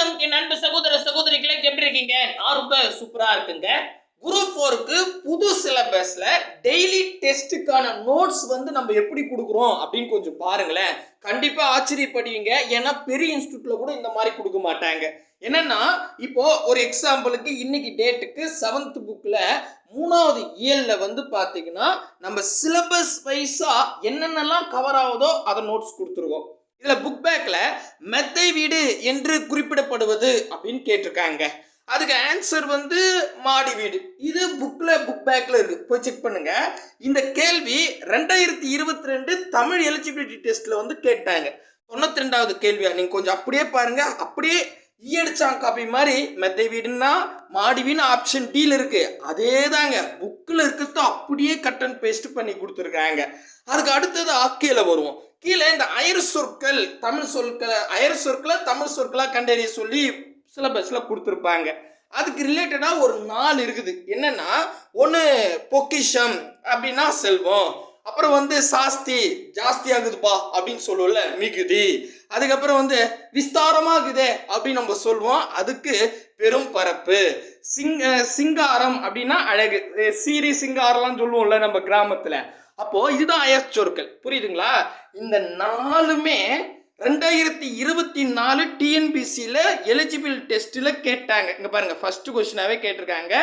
வணக்கம் அன்பு சகோதர சகோதரிகளை எப்படி இருக்கீங்க? நான் ரொம்ப சூப்பரா இருக்குங்க. குரூப் ஃபோருக்கு புது சிலபஸ்ல டெய்லி டெஸ்ட்டுக்கான நோட்ஸ் வந்து நம்ம எப்படி கொடுக்குறோம் அப்படின்னு கொஞ்சம் பாருங்களேன். கண்டிப்பா ஆச்சரியப்படுவீங்க. ஏன்னா பெரிய இன்ஸ்டியூட்ல கூட இந்த மாதிரி கொடுக்க மாட்டாங்க. என்னன்னா இப்போ ஒரு எக்ஸாம்பிளுக்கு இன்னைக்கு டேட்டுக்கு செவன்த் புக்ல மூணாவது இயல்ல வந்து பாத்தீங்கன்னா நம்ம சிலபஸ் வைஸா என்னென்னலாம் கவர் ஆகுதோ அதை நோட்ஸ் கொடுத்துருக்கோம். இதுல புக் பேக்ல மெத்தை வீடு என்று குறிப்பிடப்படுவது அப்படின்னு கேட்டிருக்காங்க. அதுக்கு ஆன்சர் வந்து மாடி வீடு. இது புக்ல புக் பேக்ல இருக்கு. போய் செக் பண்ணுங்க. இந்த கேள்வி ரெண்டாயிரத்தி இருபத்தி ரெண்டு தமிழ் எலிஜிபிலிட்டி டெஸ்ட்ல வந்து கேட்டாங்க. தொண்ணூத்தி ரெண்டாவது கேள்வியா? நீங்க கொஞ்சம் அப்படியே பாருங்க. அப்படியே ஈயடிச்சான் காப்பி மாதிரி மெத்தை வீடுன்னா மாடி வீடு ஆப்ஷன் டீல இருக்கு. அதே தாங்க புக்கில் இருக்கிறத அப்படியே கட் அண்ட் பேஸ்ட் பண்ணி கொடுத்துருக்காங்க. அதுக்கு அடுத்தது ஆக்கியில வருவோம். கீழே இந்த அயர் சொற்கள் தமிழ் சொற்களை அயர் சொற்களை தமிழ் சொற்களாக கண்டறிய சொல்லி சிலபஸில் கொடுத்துருப்பாங்க. அதுக்கு ரிலேட்டடாக ஒரு நாள் இருக்குது. என்னன்னா ஒன்று பொக்கிஷம் அப்படின்னா செல்வம். அப்புறம் வந்து சாஸ்தி ஜாஸ்தி ஆகுதுப்பா அப்படின்னு சொல்லுவோம்ல மிகுதி. அதுக்கப்புறம் வந்து விஸ்தாரமாகுதே அப்படின்னு நம்ம சொல்லுவோம். அதுக்கு பெரும் பரப்பு. சிங்க சிங்காரம் அப்படின்னா அழகு. சீரி சிங்காரம்லாம் சொல்லுவோம்ல நம்ம கிராமத்தில். அப்போ இதுதான் அயற் சொற்கள். புரியுதுங்களா? இந்த நாலுமே ரெண்டாயிரத்தி இருபத்தி நாலு டிஎன்பிசியில் எலிஜிபிள் டெஸ்ட்டில் கேட்டாங்க. இங்கே பாருங்கள் ஃபஸ்ட்டு கொஸ்டினாகவே கேட்டிருக்காங்க.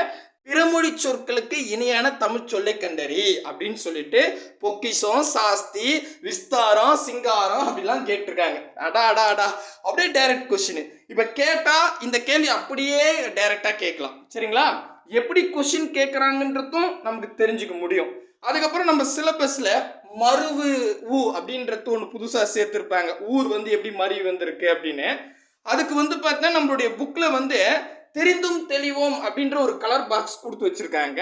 பிறமொழி சொற்களுக்கு இணையான தமிழ் சொல்லை கண்டறி அப்படின்னு சொல்லிட்டு பொக்கிஷம் சாஸ்தி விஸ்தாரம் சிங்காரம் அப்படிலாம் கேட்டிருக்காங்க. அடா அடா அடா. அப்படியே டைரக்ட் கொஸ்டின் இப்போ கேட்டால் இந்த கேள்வி அப்படியே டைரக்டாக கேட்கலாம். சரிங்களா? எப்படி கொஷின் கேட்குறாங்கன்றதும் நமக்கு தெரிஞ்சுக்க முடியும். அதுக்கப்புறம் நம்ம சிலபஸில் மருவு ஊ அப்படின்றது ஒன்று புதுசாக சேர்த்துருப்பாங்க. ஊர் வந்து எப்படி மருவி வந்திருக்கு அப்படின்னு. அதுக்கு வந்து பார்த்தா நம்மளுடைய புக்கில் வந்து தெரிந்தும் தெளிவோம் அப்படின்ற ஒரு கலர் பாக்ஸ் கொடுத்து வச்சுருக்காங்க.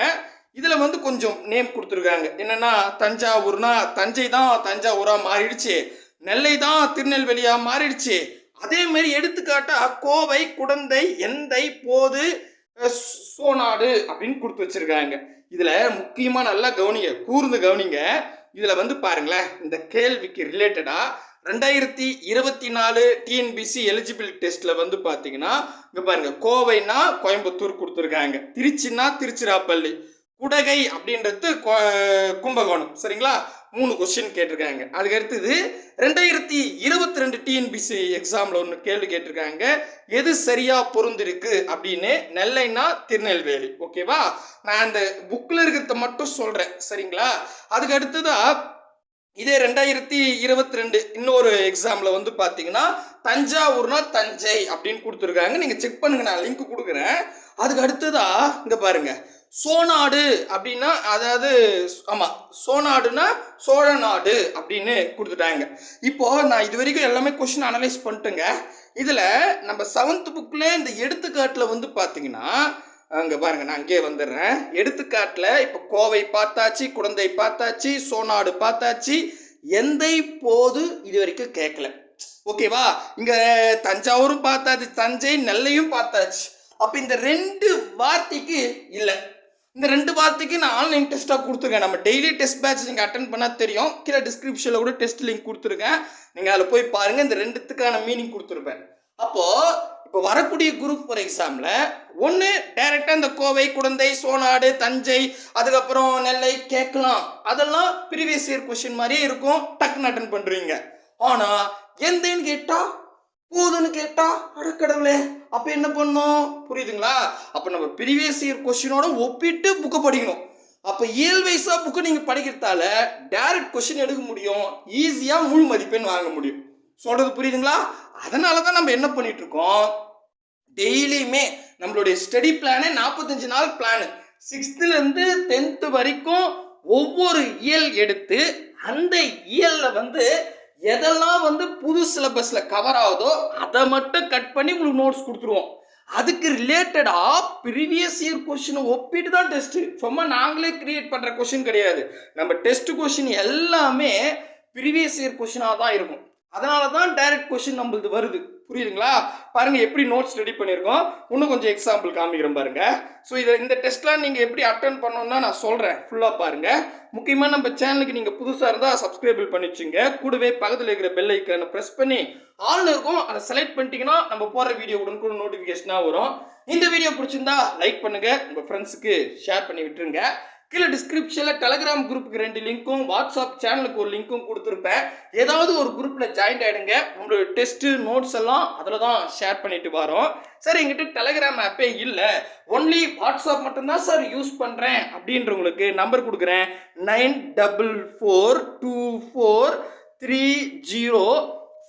இதில் வந்து கொஞ்சம் நேம் கொடுத்துருக்காங்க. என்னென்னா தஞ்சாவூர்னா தஞ்சை தான் தஞ்சாவூராக மாறிடுச்சு. நெல்லை தான் திருநெல்வேலியாக மாறிடுச்சு. அதே மாதிரி எடுத்துக்காட்டா கோவை குடந்தை எந்தை போது சோநாடு அப்படின்னு கொடுத்து வச்சிருக்காங்க. இதில் முக்கியமாக நல்லா கவனிங்க கூர்ந்து கவனிங்க. இதில் வந்து பாருங்களேன் இந்த கேள்விக்கு ரிலேட்டடாக ரெண்டாயிரத்தி இருபத்தி நாலு டிஎன்பிசி எலிஜிபிள் டெஸ்ட்ல வந்து பாத்தீங்கன்னா இங்க பாருங்க கோவைனா கோயம்புத்தூர் கொடுத்துருக்காங்க. திருச்சின்னா திருச்சிராப்பள்ளி. குடகை அப்படின்றது கோ- கும்பகோணம். சரிங்களா? மூணு கொஸ்டின் கேட்டிருக்காங்க. அதுக்கு அடுத்தது ரெண்டாயிரத்தி இருபத்தி ரெண்டு டிஎன்பிசி எக்ஸாமில் ஒன்று கேள்வி கேட்டிருக்காங்க. எது சரியா பொருந்திருக்கு அப்படின்னு நெல்லைனா திருநெல்வேலி. ஓகேவா நான் அந்த புக்கில் இருக்கிறத மட்டும் சொல்கிறேன் சரிங்களா? அதுக்கு அடுத்ததாக இதே ரெண்டாயிரத்தி இருபத்தி ரெண்டு இன்னொரு எக்ஸாமில் வந்து பார்த்தீங்கன்னா தஞ்சாவூர்னா தஞ்சை அப்படின்னு கொடுத்துருக்காங்க. நீங்கள் செக் பண்ணுங்க நான் லிங்க் கொடுக்குறேன். அதுக்கு அடுத்ததா இங்கே பாருங்க. சோநாடு அப்படின்னா அதாவது ஆமாம் சோநாடுனா சோழ நாடு அப்படின்னு கொடுத்துட்டாங்க. இப்போ நான் இது வரைக்கும் எல்லாமே கொஷின் அனலைஸ் பண்ணிட்டேங்க. இதில் நம்ம செவன்த் புக்கில் இந்த எடுத்துக்காட்டில் வந்து பார்த்தீங்கன்னா அங்கே பாருங்க நான் அங்கேயே வந்துடுறேன். எடுத்துக்காட்டில் இப்போ கோவை பார்த்தாச்சு குழந்தை பார்த்தாச்சு சோனாடு பார்த்தாச்சு எந்த போது இது வரைக்கும் கேட்கல. ஓகேவா இங்கே தஞ்சாவூரும் பார்த்தாச்சு தஞ்சை நெல்லையும் பார்த்தாச்சு. அப்போ இந்த ரெண்டு வார்த்தைக்கு இல்லை. இந்த ரெண்டு வார்த்தைக்கு நான் ஆன்லைன் டெஸ்ட்டாக கொடுத்துருக்கேன். நம்ம டெய்லி டெஸ்ட் பேட்ச் நீங்கள் அட்டன் பண்ணால் தெரியும். கீழே டிஸ்கிரிப்ஷனில் கூட டெஸ்ட் லிங்க் கொடுத்துருக்கேன். நீங்கள் அதில் போய் பாருங்கள் இந்த ரெண்டுத்துக்கான மீனிங் கொடுத்துருப்பேன். அப்போது இப்போ வரக்கூடிய குரூப் ஃபார் எக்ஸாமில் ஒன்று டைரெக்டாக இந்த கோவை குடந்தை சோனாடு தஞ்சை அதுக்கப்புறம் நெல்லை கேட்கலாம். அதெல்லாம் ப்ரீவியஸ் இயர் கொஷின் மாதிரியே இருக்கும். டக்குன்னு அட்டன் பண்ணுறீங்க ஆனால் எந்தேன்னு கேட்டால் போதுன்னு கேட்டா அடக்கடவுளே அப்ப என்ன பண்ணோம்? புரியுதுங்களா? அப்ப நம்ம ப்ரீவியஸ் இயர் கொஸ்டினோட ஒப்பிட்டு புக்கை படிக்கணும். அப்ப இயல் வைஸா புக்கை நீங்க படிக்கிறதால டைரக்ட் கொஸ்டின் எடுக்க முடியும். ஈஸியா முழு மதிப்பெண் வாங்க முடியும். சொல்றது புரியுதுங்களா? அதனால தான் நம்ம என்ன பண்ணிட்டு இருக்கோம் டெய்லியுமே நம்மளுடைய ஸ்டடி பிளானே நாற்பத்தஞ்சு நாள் பிளானு சிக்ஸ்த்துலேருந்து டென்த்து வரைக்கும் ஒவ்வொரு இயல் எடுத்து அந்த இயலில் வந்து எதெல்லாம் வந்து புது சிலபஸில் கவர் ஆகுதோ அதை மட்டும் கட் பண்ணி உங்களுக்கு நோட்ஸ் கொடுத்துருவோம். அதுக்கு ரிலேட்டடாக ப்ரீவியஸ் இயர் கொஷினை ஒப்பிட்டு தான் டெஸ்ட்டு சும்மா நாங்களே கிரியேட் பண்ணுற கொஷின் கிடையாது. நம்ம டெஸ்ட் கொஷின் எல்லாமே ப்ரீவியஸ் இயர் கொஷினாக தான் இருக்கும். அதனால தான் டைரக்ட் கொஷின் நம்மளுது வருது. புரியுதுங்களா? பாருங்க எப்படி நோட்ஸ் ரெடி பண்ணியிருக்கோம். இன்னும் கொஞ்சம் எக்ஸாம்பிள் காமிக்கிறேன் பாருங்க. ஸோ இதை இந்த டெஸ்ட்லாம் நீங்கள் எப்படி அட்டன் பண்ணணும்னா நான் சொல்கிறேன் ஃபுல்லாக பாருங்க. முக்கியமாக நம்ம சேனலுக்கு நீங்கள் புதுசாக இருந்தால் சப்ஸ்கிரைபிள் பண்ணி வச்சுங்க. கூடவே பக்கத்தில் இருக்கிற பெல் ஐக்கனை ப்ரெஸ் பண்ணி ஆல் இருக்கும் அதை செலக்ட் பண்ணிட்டீங்கன்னா நம்ம போகிற வீடியோ உடனுக்குடன் நோட்டிஃபிகேஷனாக வரும். இந்த வீடியோ பிடிச்சிருந்தா லைக் பண்ணுங்கள் உங்கள் ஃப்ரெண்ட்ஸுக்கு ஷேர் பண்ணி விட்டுருங்க. கீழே டிஸ்கிரிப்ஷனில் டெலகிராம் குரூப்புக்கு ரெண்டு லிங்க்கும் வாட்ஸ்அப் சேனலுக்கு ஒரு லிங்க்கும் கொடுத்துருப்பேன். ஏதாவது ஒரு குரூப்பில் ஜாயின் ஆகிடுங்க உங்களோட டெஸ்ட்டு நோட்ஸ் எல்லாம் அதில் தான் ஷேர் பண்ணிட்டு வரோம். சார் எங்கிட்ட டெலகிராம் ஆப்பே இல்லை. ஒன்லி வாட்ஸ்அப் மட்டும்தான் சார் யூஸ் பண்ணுறேன் அப்படின்றவங்களுக்கு நம்பர் கொடுக்குறேன். Nine double four two four three zero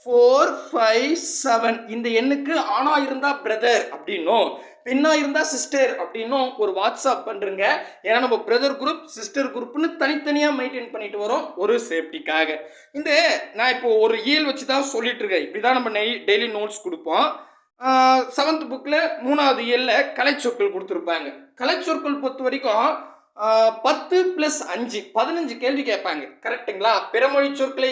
four five seven இந்த எண்ணுக்கு ஆனா இருந்தா பிரதர் அப்படின்னும். பெண்ணா இருந்தா சிஸ்டர் அப்படின்னும் ஒரு வாட்ஸ்அப் பண்றீங்க. ஏன்னா நம்ம பிரதர் குரூப் சிஸ்டர் குரூப்னு தனித்தனியா மெயின்டைன் பண்ணிட்டு வரோம் ஒரு சேஃப்டிக்காக இந்த நான் இப்போ ஒரு இயல் வச்சு தான் சொல்லிட்டு இருக்கேன். இப்படிதான் நம்ம டெய்லி நோட்ஸ் கொடுப்போம். செவன்த் புக்கில் மூணாவது இயலில் கலைச்சொற்கள் கொடுத்துருப்பாங்க. கலைச்சொற்கள் பொறுத்த வரைக்கும் பத்து ப்ளஸ் அஞ்சு பதினஞ்சு கேள்வி கேட்பாங்க. கரெக்ட்டுங்களா பிறமொழி சொற்களை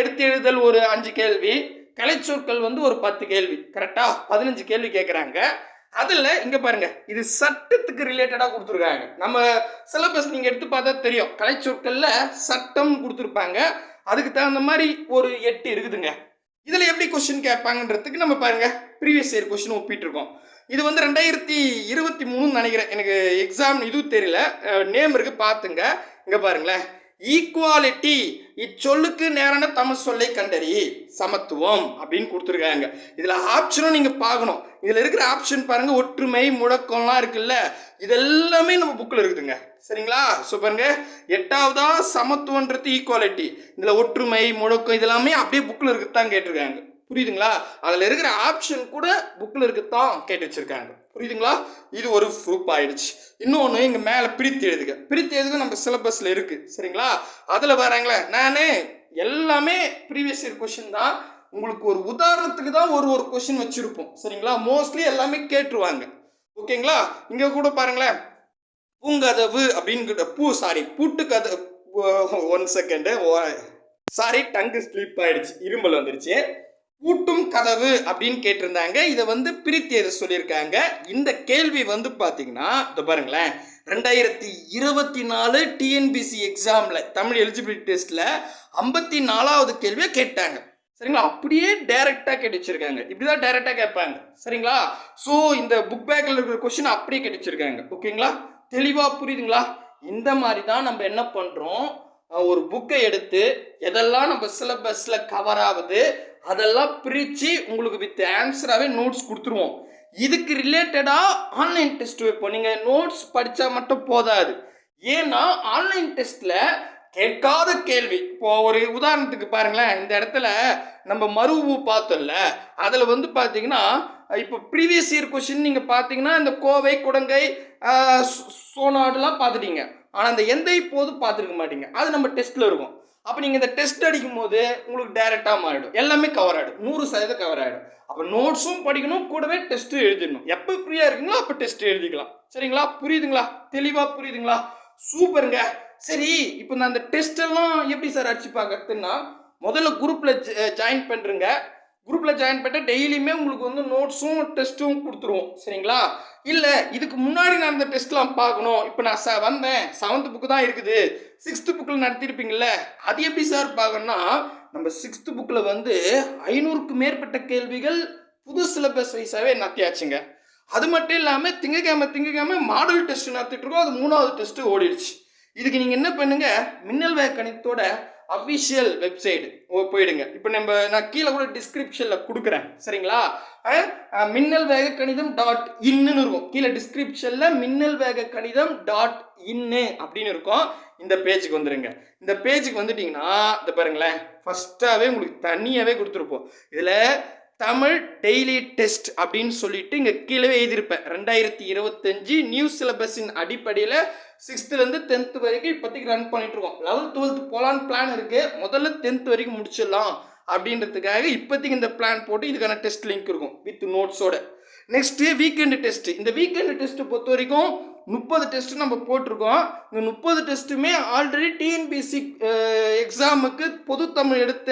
எடுத்து எழுதல் ஒரு அஞ்சு கேள்வி. கலைச்சொற்கள் வந்து ஒரு பத்து கேள்வி. கரெக்டாக பதினஞ்சு கேள்வி கேட்குறாங்க. அதில் இங்கே பாருங்க இது சட்டத்துக்கு ரிலேட்டடாக கொடுத்துருக்காங்க. நம்ம சிலபஸ் நீங்கள் எடுத்து பார்த்தா தெரியும். கலைச்சொற்களில் சட்டம் கொடுத்துருப்பாங்க. அதுக்கு தகுந்த மாதிரி ஒரு எட்டு இருக்குதுங்க. இதில் எப்படி கொஸ்டின் கேட்பாங்கன்றதுக்கு நம்ம பாருங்க ப்ரீவியஸ் இயர் கொஸ்டின் ஒப்பிட்டுருக்கோம். இது வந்து ரெண்டாயிரத்தி இருபத்தி மூணுன்னு நினைக்கிறேன். எனக்கு எக்ஸாம் இதுவும் தெரியல. நேம் இருக்குது பார்த்துங்க. இங்கே பாருங்களேன். ஈக்குவாலிட்டி இச்சொல்லுக்கு நேரான தமிழ் சொல்லை கண்டறி சமத்துவம் அப்படின்னு கொடுத்துருக்காங்க. இதில் ஆப்ஷனும் நீங்கள் பார்க்கணும். இதில் இருக்கிற ஆப்ஷன் பாருங்க ஒற்றுமை முழக்கம்லாம் இருக்குல்ல இதெல்லாமே நம்ம புக்கில் இருக்குதுங்க. சரிங்களா? ஸோ பாருங்க எட்டாவதா சமத்துவன்றது ஈக்குவாலிட்டி இதில் ஒற்றுமை முழக்கம் இதெல்லாமே அப்படியே புக்கில் இருக்குதான் கேட்டிருக்காங்க. புரியுதுங்களா? அதில் இருக்கிற ஆப்ஷன் கூட புக்கில் இருக்குதான் கேட்டு வச்சுருக்காங்க. புரியுதுங்களா? இது ஒரு ப்ரூப் ஆயிடுச்சு. இன்னொன்று இங்கே மேலே பிரித்து எழுதுக. பிரித்து எழுதுக நம்ம சிலபஸில் இருக்குது சரிங்களா? அதில் வராங்களே நான் எல்லாமே ப்ரீவியஸ் இயர் கொஷின் தான். உங்களுக்கு ஒரு உதாரணத்துக்கு தான் ஒரு ஒரு கொஷின் வச்சுருப்போம். சரிங்களா? மோஸ்ட்லி எல்லாமே கேட்டுருவாங்க. ஓகேங்களா? இங்கே கூட பாருங்களேன். பூங்கதவு அப்படின்னு பூ சாரி பூட்டு கத one second sorry tongue slip ஆயிடுச்சு. இருமல் வந்துருச்சு. பூட்டும் கதவு அப்படின்னு கேட்டிருந்தாங்க. இதை வந்து பிரித்து எது சொல்லியிருக்காங்க? இந்த கேள்வி வந்து பார்த்தீங்கன்னா இதை பாருங்களேன். ரெண்டாயிரத்தி இருபத்தி நாலு டிஎன்பிசி எக்ஸாமில் தமிழ் எலிஜிபிலிட்டி டெஸ்ட்டில் ஐம்பத்தி நாலாவது கேள்வியை கேட்டாங்க. சரிங்களா? அப்படியே டைரெக்டாக கேட்டு இப்படி தான் டைரெக்டாக கேட்பாங்க. சரிங்களா? ஸோ இந்த புக் பேக்கில் இருக்கிற கொஷின் அப்படியே கேட்டு ஓகேங்களா? தெளிவாக புரியுதுங்களா? இந்த மாதிரி தான் நம்ம என்ன பண்ணுறோம் ஒரு புக்கை எடுத்து எதெல்லாம் நம்ம சிலபஸில் கவர் ஆகுது அதெல்லாம் பிரித்து உங்களுக்கு வித் ஆன்சராகவே நோட்ஸ் கொடுத்துருவோம். இதுக்கு ரிலேட்டடாக ஆன்லைன் டெஸ்ட் வைப்போம். நீங்கள் நோட்ஸ் படித்தா மட்டும் போதாது. ஏன்னா ஆன்லைன் டெஸ்ட்டில் கேட்காத கேள்வி. இப்போ ஒரு உதாரணத்துக்கு பாருங்களேன். இந்த இடத்துல நம்ம மருவு பார்த்தோம்ல அதில் வந்து பார்த்தீங்கன்னா இப்போ ப்ரீவியஸ் இயர் கொஷின் நீங்கள் பார்த்தீங்கன்னா இந்த கோவை குடங்கை சோனாடுலாம் பார்த்துட்டீங்க. ஆனால் அந்த எந்த இப்போதும் பார்த்துருக்க மாட்டீங்க. அது நம்ம டெஸ்ட்டில் இருக்கும். அப்போ நீங்கள் இந்த டெஸ்ட் அடிக்கும் போது உங்களுக்கு டைரெக்டாக மாறிடும். எல்லாமே கவர் ஆகிடும் நூறு சதவீதம் கவர் ஆகிடும் அப்போ நோட்ஸும் படிக்கணும் கூடவே டெஸ்ட்டும் எழுதிடணும். எப்போ ஃப்ரீயாக இருக்கீங்களோ அப்போ டெஸ்ட் எழுதிக்கலாம். சரிங்களா? புரியுதுங்களா? தெளிவாக புரியுதுங்களா? சூப்பருங்க. சரி இப்போ நான் அந்த டெஸ்ட் எல்லாம் எப்படி சார் அடிச்சு பார்க்கறதுன்னா முதல்ல குரூப்பில் ஜாயின் பண்ணுறேங்க குரூப்பில் ஜாயின் பண்ணிட்டு டெய்லியுமே உங்களுக்கு வந்து நோட்ஸும் டெஸ்ட்டும் கொடுத்துருவோம். சரிங்களா? இல்லை இதுக்கு முன்னாடி நான் இந்த டெஸ்ட்லாம் பார்க்கணும். இப்போ நான் ச வந்தேன். செவன்த் புக்கு தான் இருக்குது. சிக்ஸ்த்து புக்கில் நடத்திருப்பீங்கள அது எப்படி சார் பார்க்கணும்னா நம்ம சிக்ஸ்த்து புக்கில் வந்து ஐநூறுக்கு மேற்பட்ட கேள்விகள் புது சிலபஸ் வைஸாகவே நடத்தியாச்சுங்க. அது மட்டும் இல்லாமல் திங்கக்கிழமை திங்கக்கிழமை மாடல் டெஸ்ட் நடத்திட்டு இருக்கோம். அது மூணாவது டெஸ்ட்டு ஓடிடுச்சு. இதுக்கு நீங்கள் என்ன பண்ணுங்கள் மின்னல் வேக கணித்தோட அஃபிஷியல் வெப்சைட் போயிடுங்க. இப்போ நம்ம நான் கீழே கூட டிஸ்கிரிப்ஷனில் கொடுக்குறேன். சரிங்களா? மின்னல் வேக கணிதம் டாட் இன்னு இருக்கும். கீழே டிஸ்கிரிப்ஷனில் மின்னல் வேக கணிதம் டாட் இன்னு அப்படின்னு இருக்கும். இந்த பேஜுக்கு வந்துடுங்க இந்த பேஜுக்கு வந்துட்டிங்கன்னா இந்த பாருங்களேன். ஃபஸ்ட்டாகவே உங்களுக்கு தனியாகவே கொடுத்துருப்போம். இதில் தமிழ் டெய்லி டெஸ்ட் அப்படின்னு சொல்லிட்டு இங்கே கீழே எழுதியிருப்பேன். ரெண்டாயிரத்தி இருபத்தஞ்சு நியூ சிலபஸின் அடிப்படையில் சிக்ஸ்த்துலேருந்து டென்த்து வரைக்கும் இப்போதைக்கு ரன் பண்ணிட்டு இருக்கோம் லெவல்த் டுவெல்த் போகலான்னு பிளான் இருக்குது முதல்ல டென்த் வரைக்கும் முடிச்சிடலாம் அப்படின்றதுக்காக இப்போதைக்கு இந்த பிளான் போட்டு இதுக்கான டெஸ்ட் லிங்க் இருக்கும் வித் நோட்ஸோட நெக்ஸ்ட்டு வீக்கெண்டு டெஸ்ட் இந்த வீக்கெண்டு டெஸ்ட்டு பொறுத்த வரைக்கும் முப்பது டெஸ்ட்டு நம்ம போட்டிருக்கோம். இந்த முப்பது டெஸ்ட்டுமே ஆல்ரெடி டிஎன்பிசி எக்ஸாமுக்கு பொது தமிழ் எடுத்த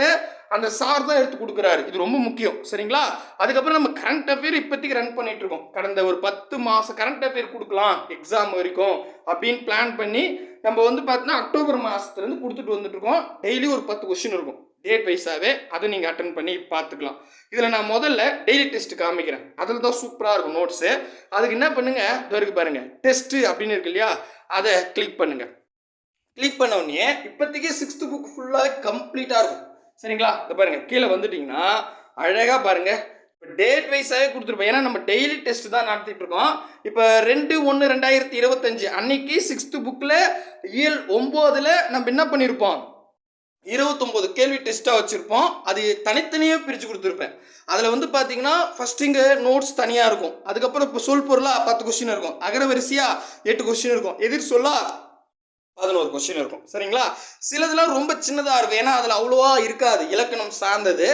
அந்த சார் தான் எடுத்து கொடுக்குறாரு. இது ரொம்ப முக்கியம். சரிங்களா? அதுக்கப்புறம் நம்ம கரண்ட் அஃபேர் இப்போதைக்கு ரன் பண்ணிட்டு இருக்கோம் கடந்த ஒரு பத்து மாதம் கரண்ட் அஃபேர் கொடுக்கலாம் எக்ஸாம் வரைக்கும் அப்படின்னு பிளான் பண்ணி நம்ம வந்து பார்த்தீங்கன்னா அக்டோபர் மாதத்துலேருந்து கொடுத்துட்டு வந்துட்டு இருக்கோம் டெய்லி ஒரு பத்து கொஸ்டின் இருக்கும். டேட் வைஸாகவே அதை நீங்கள் அட்டன் பண்ணி பார்த்துக்கலாம். இதில் நான் முதல்ல டெய்லி டெஸ்ட் காமிக்கிறேன். அதில் தான் சூப்பராக இருக்கும் நோட்ஸு அதுக்கு என்ன பண்ணுங்கள் இதோ பாருங்கள் டெஸ்ட்டு அப்படின்னு இருக்கு இல்லையா? அதை கிளிக் பண்ணுங்கள் கிளிக் பண்ண உடனே இப்போதைக்கு சிக்ஸ்த்து புக் ஃபுல்லாக கம்ப்ளீட்டாக இருக்கும். சரிங்களா? இதை பாருங்க கீழே வந்துட்டீங்கன்னா அழகாக பாருங்க. இப்போ டேட் வைஸாகவே கொடுத்துருப்போம். ஏன்னா நம்ம டெய்லி டெஸ்ட் தான் நடத்திட்டு இருக்கோம். இப்போ ரெண்டு ஒன்று ரெண்டாயிரத்தி இருபத்தஞ்சு அன்னைக்கு சிக்ஸ்த்து புக்கில் இயல் ஒம்போதில் நம்ம என்ன பண்ணியிருப்போம் இருபத்தொம்போது கேள்வி டெஸ்ட்டாக வச்சுருப்போம். அது தனித்தனியாக பிரித்து கொடுத்துருப்பேன். அதில் வந்து பார்த்தீங்கன்னா ஃபஸ்ட் இங்கே நோட்ஸ் தனியாக இருக்கும். அதுக்கப்புறம் இப்போ சொல் பொருளாக பத்து கொஸ்டின் இருக்கும். அகரவரிசையாக எட்டு கொஸ்டின் இருக்கும். எதிர் சொல்லா பதினோரு கொஸ்டின் இருக்கும். சரிங்களா? சிலதெல்லாம் ரொம்ப சின்னதாக இருக்கும். ஏன்னா அதில் அவ்வளோவா இருக்காது. இலக்கணம் சார்ந்தது.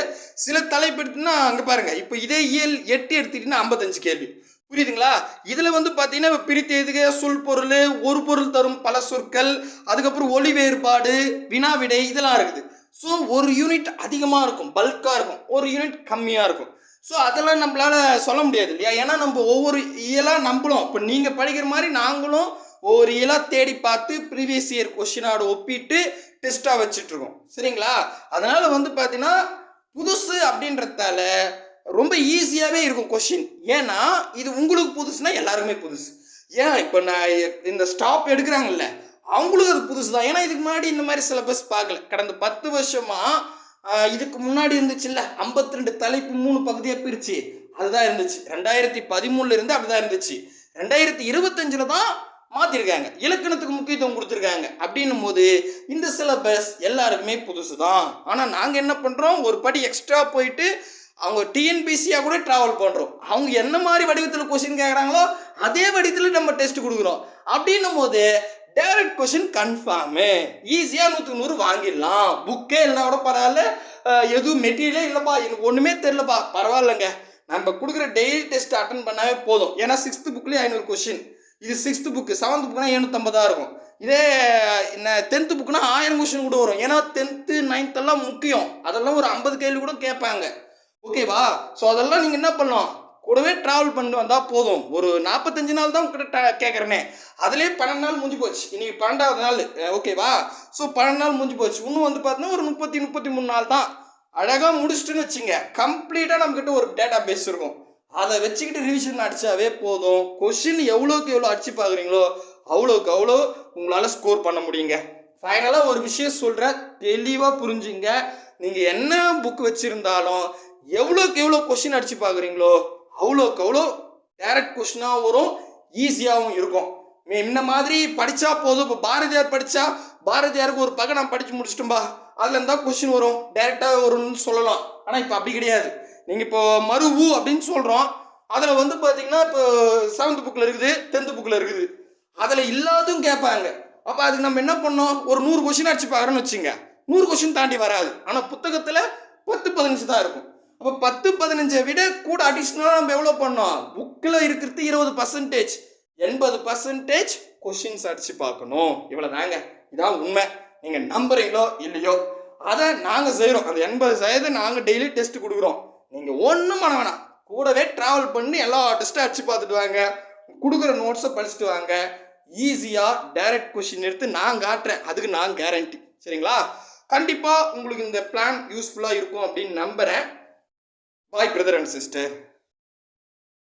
சில தலைப்பு எடுத்துன்னா அங்கே பாருங்கள் இப்போ இதே இயல் எட்டு எடுத்துக்கிட்டிங்கன்னா ஐம்பத்தஞ்சு கேள்வி. புரியுதுங்களா? இதில் வந்து பார்த்தீங்கன்னா இப்போ பிரித்து எதுக சொல் பொருள் ஒரு பொருள் தரும் பல சொற்கள் அதுக்கப்புறம் ஒளி வேறுபாடு வினா விடை இதெல்லாம் இருக்குது. ஸோ ஒரு யூனிட் அதிகமாக இருக்கும். பல்காக இருக்கும். ஒரு யூனிட் கம்மியாக இருக்கும். ஸோ அதெல்லாம் நம்மளால சொல்ல முடியாது இல்லையா? ஏன்னா நம்ம ஒவ்வொரு இயலாக நம்பளும் இப்போ நீங்கள் படிக்கிற மாதிரி நாங்களும் ஒரு இயலாக தேடி பார்த்து ப்ரீவியஸ் இயர் கொஷினோட ஒப்பிட்டு டெஸ்ட்டாக வச்சுட்ருக்கோம் சரிங்களா? அதனால் வந்து பார்த்தீங்கன்னா புதுசு அப்படின்றதால ரொம்ப ஈஸியாகவே இருக்கும் கொஷின் ஏன்னா இது உங்களுக்கு புதுசுனா எல்லாருக்குமே புதுசு. ஏன் இப்போ நான் இந்த ஸ்டாப் எடுக்கிறாங்கல்ல அவங்களுக்கு அது புதுசு தான் ஏன்னா இதுக்கு முன்னாடி இந்த மாதிரி சிலபஸ் பார்க்கல. கடந்த பத்து வருஷமா இதுக்கு முன்னாடி இருந்துச்சுல்ல 52 ரெண்டு தலைப்பு மூணு பகுதியாக பிரிச்சு. அதுதான் இருந்துச்சு. ரெண்டாயிரத்தி பதிமூணுல இருந்து அப்படிதான் இருந்துச்சு. ரெண்டாயிரத்தி இருபத்தஞ்சில் தான் மாற்றிருக்காங்க இலக்கணத்துக்கு முக்கியத்துவம் கொடுத்துருக்காங்க. அப்படின்னும் போது இந்த சிலபஸ் எல்லாருக்குமே புதுசு தான் ஆனால் நாங்கள் என்ன பண்ணுறோம் ஒரு படி எக்ஸ்ட்ரா போயிட்டு அவங்க டிஎன்பிசியாக கூட ட்ராவல் பண்ணுறோம் அவங்க என்ன மாதிரி வடிவத்தில் கொஷின் கேட்குறாங்களோ அதே வடிவத்தில் நம்ம டெஸ்ட் கொடுக்குறோம். அப்படின்னும் போது டைரக்ட் கொஷின் கன்ஃபார்மு ஈஸியாக நூற்றுக்கு நூறு வாங்கிடலாம். புக்கே இல்லைனா கூட பரவாயில்ல. எதுவும் மெட்டீரியலே இல்லைப்பா. எனக்கு ஒன்றுமே தெரிலப்பா பரவாயில்லைங்க. நம்ம கொடுக்குற டெய்லி டெஸ்ட் அட்டன் பண்ணாவே போதும். ஏன்னா சிக்ஸ்த்து புக்லேயே ஐநூறு கொஷின் இது சிக்ஸ்த்து புக்கு செவன்த் புக்குனா எழுநூற்றம்பதாக இருக்கும் இதே என்ன டென்த்து புக்குனா ஆயிரம் கொஸ்டின் கூட வரும். ஏன்னா டென்த்து நைன்த்தெல்லாம் முக்கியம். அதெல்லாம் ஒரு ஐம்பது கேள்வி கூட கேட்பாங்க. ஓகேவா ஸோ அதெல்லாம் நீங்கள் என்ன பண்ணலாம்? கூடவே ட்ராவல் பண்ணிட்டு வந்தால் போதும். ஒரு நாற்பத்தஞ்சு நாள் தான் உங்ககிட்ட கேட்குறேனே அதுலேயே பன்னெண்டு நாள் முடிஞ்சு போச்சு. இன்னைக்கு பன்னெண்டாவது நாள். ஓகேவா ஸோ பன்னெண்டு நாள் முடிஞ்சு போச்சு. இன்னும் வந்து பார்த்தீங்கன்னா ஒரு முப்பத்தி முப்பத்தி மூணு நாள் தான். அழகாக முடிச்சிட்டுன்னு வச்சுங்க. கம்ப்ளீட்டாக நம்மக்கிட்ட ஒரு டேட்டா பேஸ் இருக்கும். அதை வச்சுக்கிட்டு ரிவிஷன் அடித்தாவே போதும். கொஷின் எவ்வளோக்கு எவ்வளோ அடிச்சு பார்க்குறீங்களோ அவ்வளோக்கு அவ்வளோ உங்களால் ஸ்கோர் பண்ண முடியுங்க. ஃபைனலாக ஒரு விஷயம் சொல்கிறேன் தெளிவாக புரிஞ்சுங்க. நீங்கள் என்ன புக் வச்சுருந்தாலும் எவ்வளோக்கு எவ்வளோ கொஷின் அடித்து பார்க்குறீங்களோ அவ்வளோக்கு அவ்வளோ டேரக்ட் கொஷினாக வரும் ஈஸியாகவும் இருக்கும். மே- இந்த மாதிரி படித்தா போதும். இப்போ பாரதியார் படித்தா பாரதியாருக்கு ஒரு பக்கம் நான் படித்து முடிச்சிட்டோம்பா அதில் இருந்தால் கொஷின் வரும். டைரெக்டாக வரும்னு சொல்லலாம். ஆனால் இப்போ அப்படி கிடையாது. நீங்கள் இப்போ மருவு அப்படின்னு சொல்கிறோம் அதில் வந்து பார்த்தீங்கன்னா இப்போ செவன்த் புக்கில் இருக்குது டென்த்து புக்கில் இருக்குது. அதில் இல்லாதும் கேட்பாங்க. அப்போ அதுக்கு நம்ம என்ன பண்ணோம்? ஒரு நூறு கொஷின் அடிச்சு பார்க்குறோன்னு வச்சுங்க. நூறு கொஷின் தாண்டி வராது. ஆனால் புத்தகத்தில் பத்து பதினஞ்சு தான் இருக்கும். அப்போ பத்து பதினஞ்சை விட கூட அடிஷ்னலாக நம்ம எவ்வளோ பண்ணோம்? புக்கில் இருக்கிறது இருபது பர்சன்டேஜ் எண்பது பர்சன்டேஜ் கொஷின்ஸ் அடித்து பார்க்கணும். இவ்வளோ தாங்க இதான் உண்மை. நீங்கள் நம்புறீங்களோ இல்லையோ அதை நாங்கள் செய்கிறோம் அந்த எண்பது சதவீதம் நாங்கள் டெய்லி டெஸ்ட் கொடுக்குறோம். நீங்கள் ஒன்றும் பண்ண வேணாம். கூடவே ட்ராவல் பண்ணி எல்லா டெஸ்ட்டும் அடிச்சு பார்த்துட்டு வாங்க. கொடுக்குற நோட்ஸை படிச்சுட்டு வாங்க. ஈஸியாக டைரக்ட் கொஷின் எடுத்து நான் காட்டுறேன். அதுக்கு நான் கேரண்டி சரிங்களா? கண்டிப்பாக உங்களுக்கு இந்த பிளான் யூஸ்ஃபுல்லாக இருக்கும் அப்படின்னு நம்புகிறேன் பாய் பிரதர் அண்ட் சிஸ்டர்